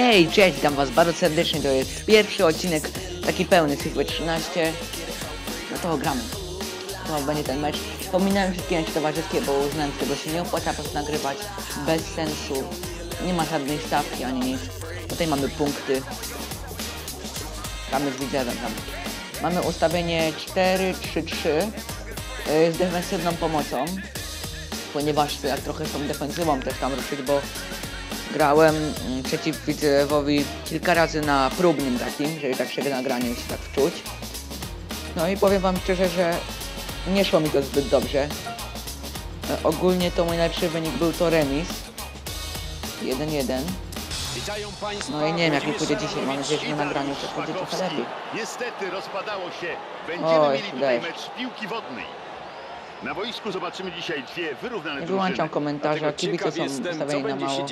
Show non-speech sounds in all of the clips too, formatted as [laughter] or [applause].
Hej, cześć, witam was bardzo serdecznie, to jest pierwszy odcinek taki pełny z FIFA 13 No to gramy. To będzie ten mecz. Pominąłem wszystkie mecz towarzyskie, bo uznałem, że tego się nie opłaca po prostu nagrywać Bez sensu. Nie ma żadnej stawki ani nic. Tutaj mamy punkty. Gramy z widzewem tam. Mamy ustawienie 4-3-3 yy, Z defensywną pomocą Ponieważ jak trochę tą defensywą też tam ruszyć, bo grałem mm, przeciw Widzewowi kilka razy na próbnym takim, żeby tak się nagranie się tak wczuć. No i powiem wam szczerze, że nie szło mi to zbyt dobrze. E, ogólnie to mój najlepszy wynik był to remis. 1-1. Witają Państwa No i nie wiem jak mi pójdzie dzisiaj, mam nadzieję, że na nagraniu to pójdzie trochę lepiej. Niestety rozpadało się. Będziemy Oj, mieli tutaj deszcz. mecz piłki wodnej. Na boisku zobaczymy dzisiaj dwie wyrównane Nie wyłączam komentarza, kibice są jestem, na mało.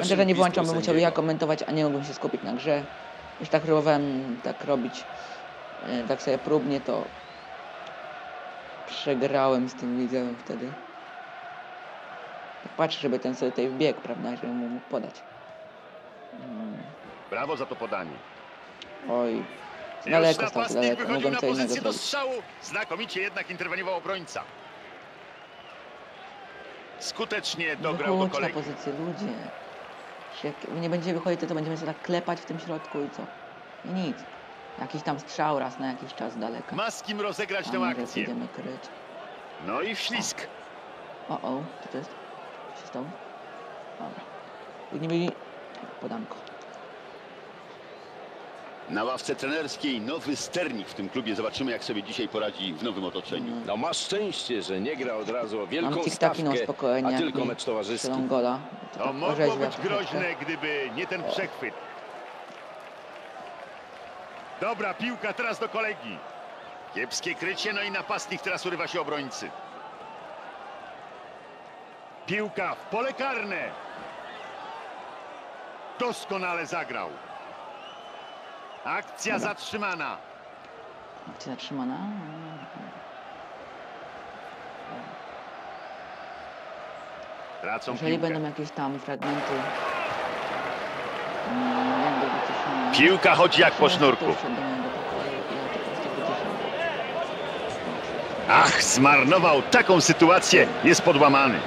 że nie włączam, bym musiał ja komentować, a nie mógłbym się skupić na grze. Już tak próbowałem tak robić, e, tak sobie próbnie, to przegrałem z tym widzem wtedy. Tak patrzę, żeby ten sobie tutaj wbiegł, prawda, żeby mu mógł podać. Brawo za to podanie. Oj, daleko napastnik daleko, mogłem co innego zrobić. Znakomicie jednak interweniował obrońca. Skutecznie dograł do kolegi. pozycję, ludzie. Jak nie będzie wychodzić, to, to będziemy sobie tak klepać w tym środku i co? I nic. Jakiś tam strzał raz na jakiś czas z daleka. Ma z kim rozegrać tę akcję. Idziemy kryć. No i wślizg. O, o, co to jest? Co się stało? Dobra. Podanko. Na ławce trenerskiej nowy sternik w tym klubie. Zobaczymy jak sobie dzisiaj poradzi w nowym otoczeniu. No masz szczęście, że nie gra od razu o wielką Mam stawkę, no spokojnie. a tylko mecz towarzyski. gola. To tak mogło być groźne, gdyby nie ten przechwyt. Dobra, piłka teraz do kolegi. Kiepskie krycie, no i napastnik teraz urywa się obrońcy. Piłka w pole karne. Doskonale zagrał. Akcja zatrzymana. Akcja zatrzymana. Tracą Jeżeli piłkę. będą jakieś tam fragmenty... mm. Piłka chodzi jak po sznurku. Ach, zmarnował taką sytuację. Jest podłamany.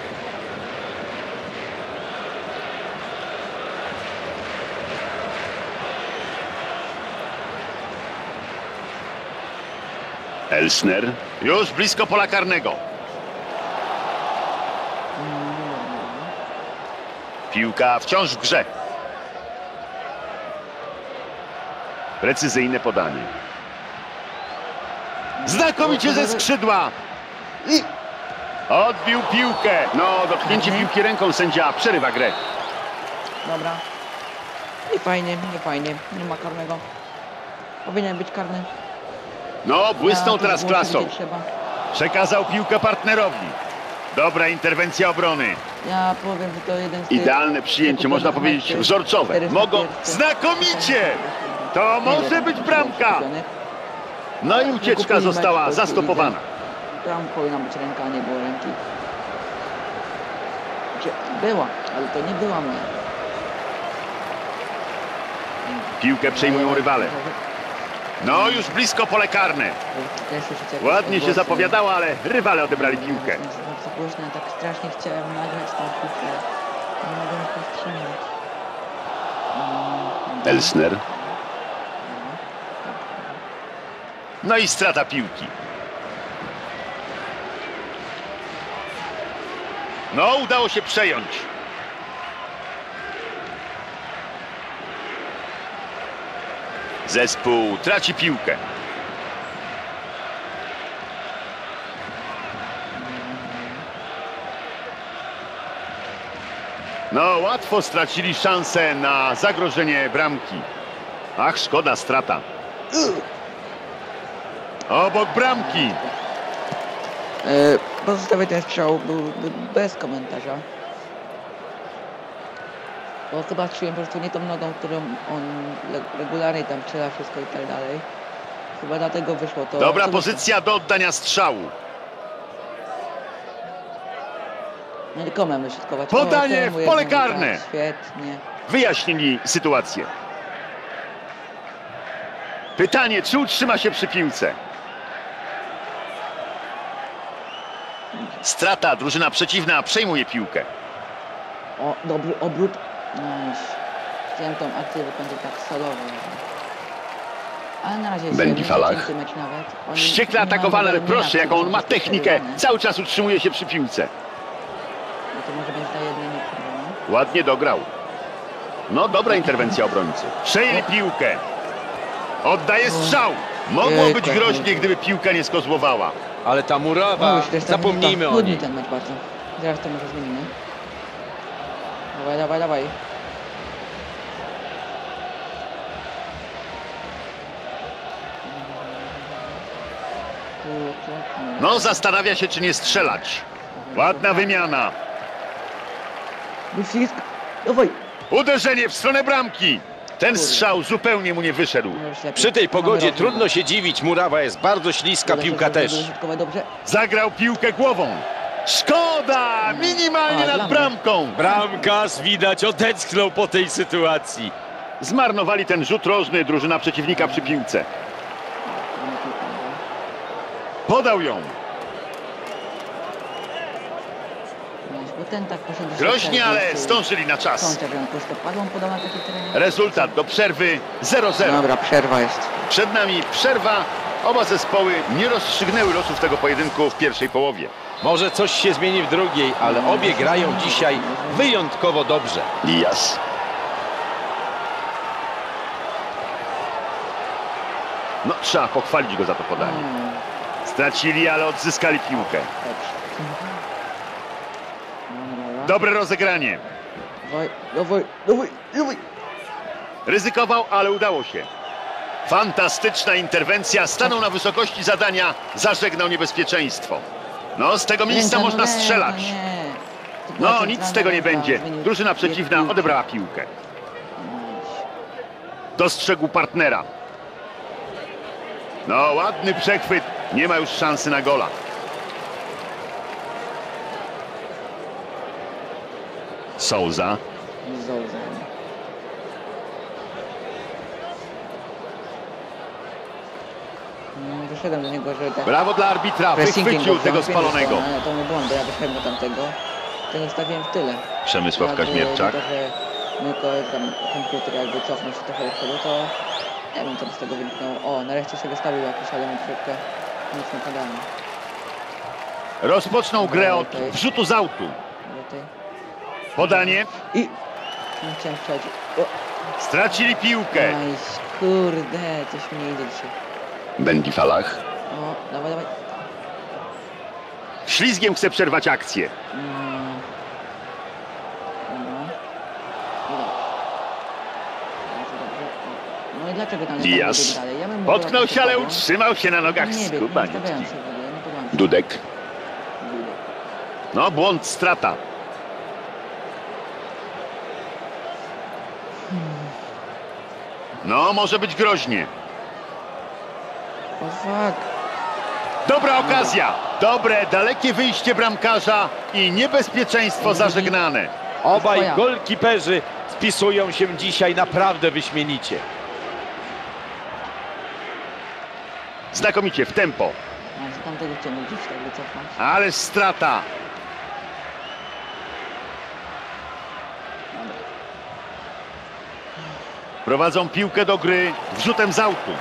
Elsner. Już blisko pola karnego. Piłka wciąż w grze. Precyzyjne podanie. Znakomicie ze skrzydła. I odbił piłkę. No, dotknięcie Mhm. piłki ręką sędzia przerywa grę. Dobra. Nie fajnie, nie fajnie. Nie ma karnego. Powinien być karny. No, błysnął tu teraz klasą. Przekazał piłkę partnerowi. Dobra interwencja obrony. Ja powiem, że to jeden z. Idealne przyjęcie, można powiedzieć wzorcowe. Mogą... Znakomicie! To może być bramka. No i ucieczka została zastopowana. Tam powinna być ręka, nie było ręki. Była, ale to nie była moja. Piłkę przejmują rywale. No, już blisko pole karne. Ładnie się odgłosy. zapowiadało, ale rywale odebrali piłkę. Jest bardzo głośno, ja tak strasznie chciałem nagrać tą piłkę. Nie mogłem powstrzymać. Mm, Elsner. No i strata piłki. No, udało się przejąć. Zespół traci piłkę. No, łatwo stracili szansę na zagrożenie bramki. Ach, szkoda strata. Obok bramki. E, Pozostawię ten strzał bez komentarza. Bo chyba czułem po prostu nie tą nogą, którą on regularnie tam strzela wszystko i tak dalej. Chyba dlatego wyszło to. Dobra pozycja do oddania strzału. Nie tylko mamy środkować. Podanie w pole jednemu, karne. Tak, świetnie. wyjaśnili sytuację. Pytanie, czy utrzyma się przy piłce? Strata, drużyna przeciwna przejmuje piłkę. O, dobry obrót. Nice. Chciałem tą akcję wykończyć tak solowo. Ale na razie Falach. Wściekle atakowany, ale proszę, jaką on ma technikę. Cały czas utrzymuje się przy piłce. No to może będzie ta jedna nie Ładnie dograł. No, dobra interwencja obrońcy. Przejęli piłkę. Oddaje strzał. Mogło być jak groźnie, nudno. gdyby piłka nie skozłowała. Ale ta No murawa, to jest tak zapomnijmy o niej. ten mecz bardzo. Zaraz to może zmienimy. Dawaj, dawaj, dawaj. No, zastanawia się, czy nie strzelać. Ładna wymiana. Dawaj. Uderzenie w stronę bramki. Ten strzał zupełnie mu nie wyszedł. Lepiej. Przy tej pogodzie trudno się dziwić, murawa jest bardzo śliska, piłka też. Zagrał piłkę głową. Szkoda! Minimalnie A, nad bramką. Bramkarz widać odetchnął po tej sytuacji. Zmarnowali ten rzut rożny drużyna przeciwnika przy piłce. Podał ją. Tak Groźnie, ale zdążyli na czas. Rezultat do przerwy 0-0. Dobra, przerwa jest. Przed nami przerwa. Oba zespoły nie rozstrzygnęły losów tego pojedynku w pierwszej połowie. Może coś się zmieni w drugiej, ale obie grają dzisiaj wyjątkowo dobrze. Diaz. No, trzeba pochwalić go za to podanie. Mm, Stracili, ale odzyskali piłkę. Dobre rozegranie. Dawaj, dawaj, dawaj, dawaj. Ryzykował, ale udało się. Fantastyczna interwencja. Stanął na wysokości zadania. Zażegnał niebezpieczeństwo. No, z tego miejsca można strzelać. No, nic z tego nie będzie. Drużyna przeciwna odebrała piłkę. Dostrzegł partnera. No, ładny przechwyt. Nie ma już szansy na gola. Souza. Zouza. Mm, Wyszedłem do niego, że tak Brawo dla arbitra. Wychwycił go tego spalonego. To, ale to był błąd, bo ja wyszedłem do tamtego. Tego stawiłem w tyle. Przemysław Jakby Kaźmierczak. Że mój kolega, komputer jakby cofnął się trochę do przodu, to nie wiem co by z tego wyniknęło. O, nareszcie się wystawił jakiś element szybkę. Nic nie. Rozpoczną grę od wrzutu z autu. Ale. Podanie. I... Nie chciałem Stracili piłkę. nice. Kurde, coś mi idzie dzisiaj. Bendy Falach. O, dawaj, dawaj. Ślizgiem chce przerwać akcję. Mm. No i dlaczego tam Diaz. dalej? Ja Potknął się, ale utrzymał się na nogach Nie. Dudek. No, błąd, strata. No, może być groźnie. O fuck. Dobra okazja. Dobre, dalekie wyjście bramkarza i niebezpieczeństwo zażegnane. Obaj golkiperzy wpisują się dzisiaj naprawdę wyśmienicie. Znakomicie, w tempo. Gdzieś tak. Ale strata. Prowadzą piłkę do gry wrzutem z autu.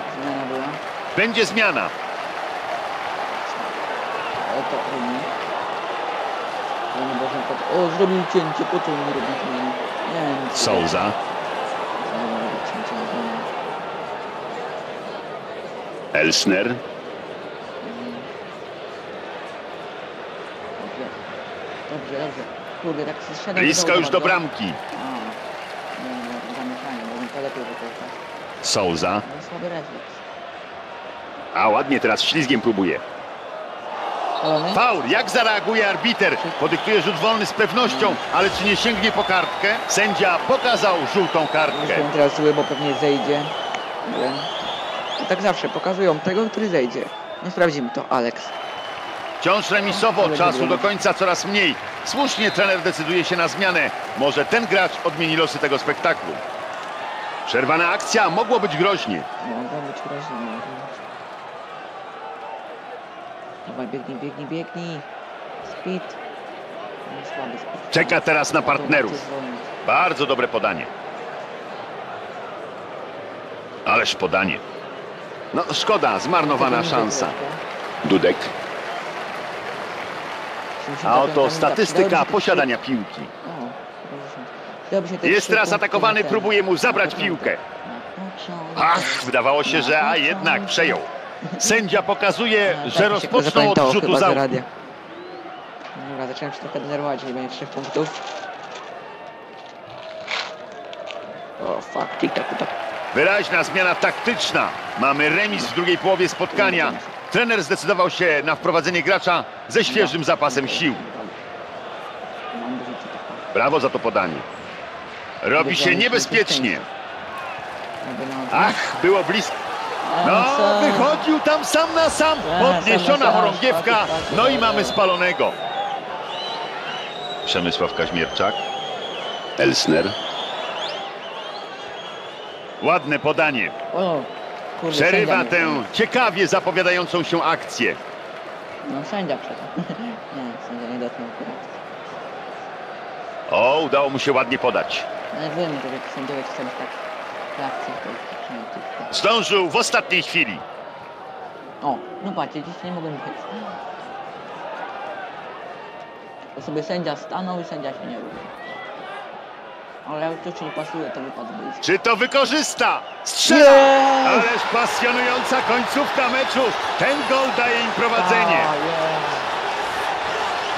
Będzie zmiana. O, zrobił cięcie, po co nie robić zmiany? Souza. Elsner. Dobrze. Dobrze. Kurde, tak się zszedłem Blisko już do bramki. Bo mi to lepiej. Souza. Słaby refleks. A ładnie teraz ślizgiem próbuje. Faul. Jak zareaguje arbiter? Podyktuje rzut wolny z pewnością, ale czy nie sięgnie po kartkę? Sędzia pokazał żółtą kartkę. Jestem teraz zły, bo pewnie zejdzie. I tak zawsze pokazują tego, który zejdzie. No sprawdzimy to, Alex. Wciąż remisowo, czasu do końca coraz mniej. Słusznie trener decyduje się na zmianę. Może ten gracz odmieni losy tego spektaklu. Przerwana akcja, mogło być groźnie. Mogło być groźnie. Dawaj, biegnij, biegnij, biegnij. Speed. No, słaby speed. Czeka teraz na partnerów. Bardzo dobre podanie. Ależ podanie. No szkoda, zmarnowana szansa. minutę. Dudek. 75 A oto statystyka posiadania piłki. trzy- O, 50. Przydałoby się te Jest teraz atakowany, próbuje mu zabrać piłkę. początek. Ach, wydawało się, że a jednak przejął. Sędzia pokazuje, A, że rozpoczął od rzutu za radia. Dobra, zacząłem się trochę denerwować, nie będzie trzech punktów. O, fuck, tik tak, tak. Wyraźna zmiana taktyczna. Mamy remis w drugiej połowie spotkania. Trener zdecydował się na wprowadzenie gracza ze świeżym zapasem sił. Brawo za to podanie. Robi się niebezpiecznie. Ach, było blisko. No, wychodził tam sam na sam. Tak, Podniesiona chorągiewka. Tak, tak, No i mamy spalonego. Przemysław Kaźmierczak. Elsner. Ładne podanie. Kurde, Przerywa tę ciekawie zapowiadającą się akcję. No, sędzia przecież. [laughs] nie, sędzia nie dotknął. O, udało mu się ładnie podać. Ale wiem, że sędziowie czasami tak tylko. Zdążył w ostatniej chwili. O, no patrzcie, dziś nie mogłem być. To sobie sędzia stanął i sędzia się nie ruszy. Ale to ci nie pasuje, to wypadł. Czy to wykorzysta? Strzela! Jest! Ależ pasjonująca końcówka meczu. Ten gol daje im prowadzenie. A, jest.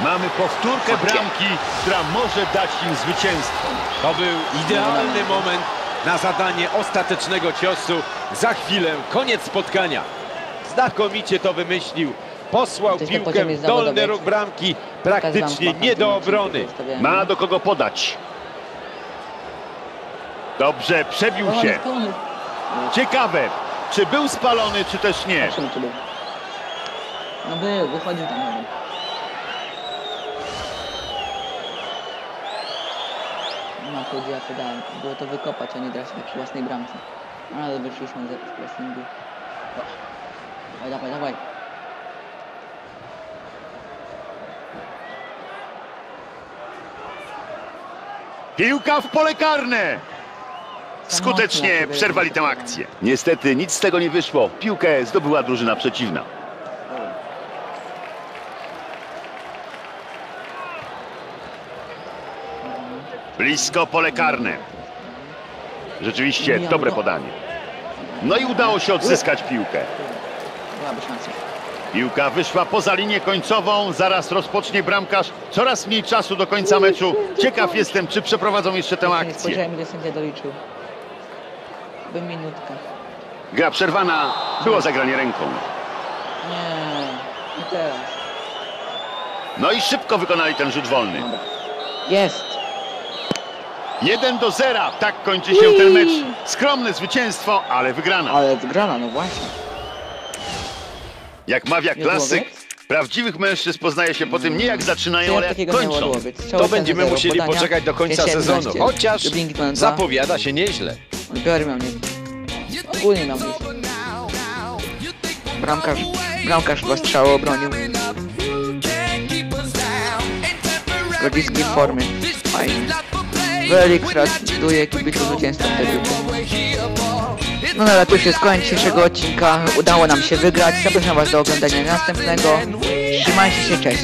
Mamy powtórkę bramki, która może dać im zwycięstwo. To był idealny moment na zadanie ostatecznego ciosu. Za chwilę koniec spotkania. Znakomicie to wymyślił. Posłał piłkę w dolny róg bramki, praktycznie nie do obrony. Ma do kogo podać. Dobrze, przebił się. Ciekawe, czy był spalony, czy też nie. No był, wychodził tam jeden. No to ja to dałem. Było to wykopać, a nie grać przy własnej bramce. Ale wyszliśmy z pressingu. Dawaj, dawaj, dawaj. Piłka w pole karne. Skutecznie przerwali tę akcję. Niestety nic z tego nie wyszło. Piłkę zdobyła drużyna przeciwna. Blisko pole karne. Rzeczywiście dobre podanie. No i udało się odzyskać piłkę. Piłka wyszła poza linię końcową, zaraz rozpocznie bramkarz. Coraz mniej czasu do końca meczu. Ciekaw jestem, czy przeprowadzą jeszcze tę nie akcję. ile sędzia doliczył. By minutka. Gra przerwana, było zagranie ręką. Nie, nie teraz. No i szybko wykonali ten rzut wolny. Jest! 1 do 0, tak kończy się ten mecz. Skromne zwycięstwo, ale wygrana. Ale wygrana, no właśnie. Jak mawia klasyk, prawdziwych mężczyzn poznaje się po tym nie jak zaczynają, ale jak kończą. To będziemy musieli poczekać do końca sezonu. Chociaż zapowiada. się nieźle. Odbiory miał nie. Ogólnie nie. Bramkarz, bramkarz dwa strzały obronił. W rodzickiej formie. Fajnie. Felix gratuluje kibicom zwycięstwa w debiucie. No dobra, tu się skończy dzisiejszego odcinka. Udało nam się wygrać. Zapraszam Was do oglądania następnego. Trzymajcie się, cześć.